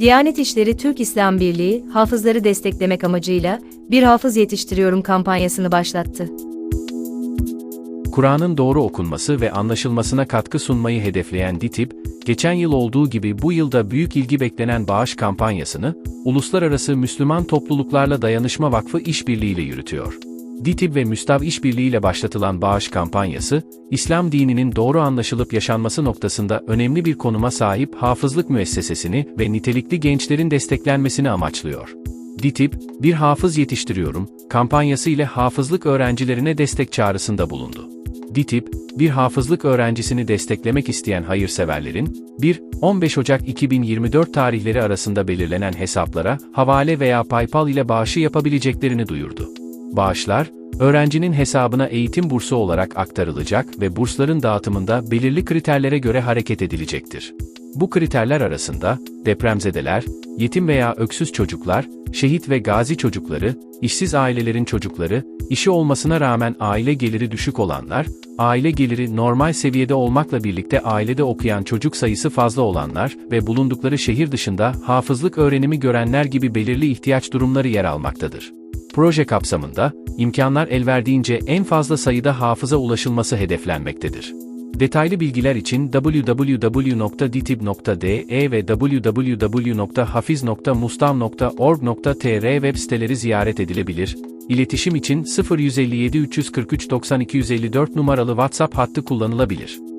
Diyanet İşleri Türk İslam Birliği, hafızları desteklemek amacıyla Bir Hafız Yetiştiriyorum kampanyasını başlattı. Kur'an'ın doğru okunması ve anlaşılmasına katkı sunmayı hedefleyen DİTİB, geçen yıl olduğu gibi bu yılda büyük ilgi beklenen bağış kampanyasını, Uluslararası Müslüman Topluluklarla Dayanışma Vakfı işbirliğiyle yürütüyor. DİTİB ve Müstav işbirliğiyle başlatılan bağış kampanyası, İslam dininin doğru anlaşılıp yaşanması noktasında önemli bir konuma sahip hafızlık müessesesini ve nitelikli gençlerin desteklenmesini amaçlıyor. DİTİB, Bir Hafız Yetiştiriyorum, kampanyası ile hafızlık öğrencilerine destek çağrısında bulundu. DİTİB, bir hafızlık öğrencisini desteklemek isteyen hayırseverlerin, 1-15 Ocak 2024 tarihleri arasında belirlenen hesaplara havale veya PayPal ile bağışı yapabileceklerini duyurdu. Bağışlar, öğrencinin hesabına eğitim bursu olarak aktarılacak ve bursların dağıtımında belirli kriterlere göre hareket edilecektir. Bu kriterler arasında, depremzedeler, yetim veya öksüz çocuklar, şehit ve gazi çocukları, işsiz ailelerin çocukları, işi olmasına rağmen aile geliri düşük olanlar, aile geliri normal seviyede olmakla birlikte ailede okuyan çocuk sayısı fazla olanlar ve bulundukları şehir dışında hafızlık öğrenimi görenler gibi belirli ihtiyaç durumları yer almaktadır. Proje kapsamında, imkanlar el verdiğince en fazla sayıda hafıza ulaşılması hedeflenmektedir. Detaylı bilgiler için www.ditib.de ve www.hafiz.mustam.org.tr web siteleri ziyaret edilebilir. İletişim için 0157 343 9254 numaralı WhatsApp hattı kullanılabilir.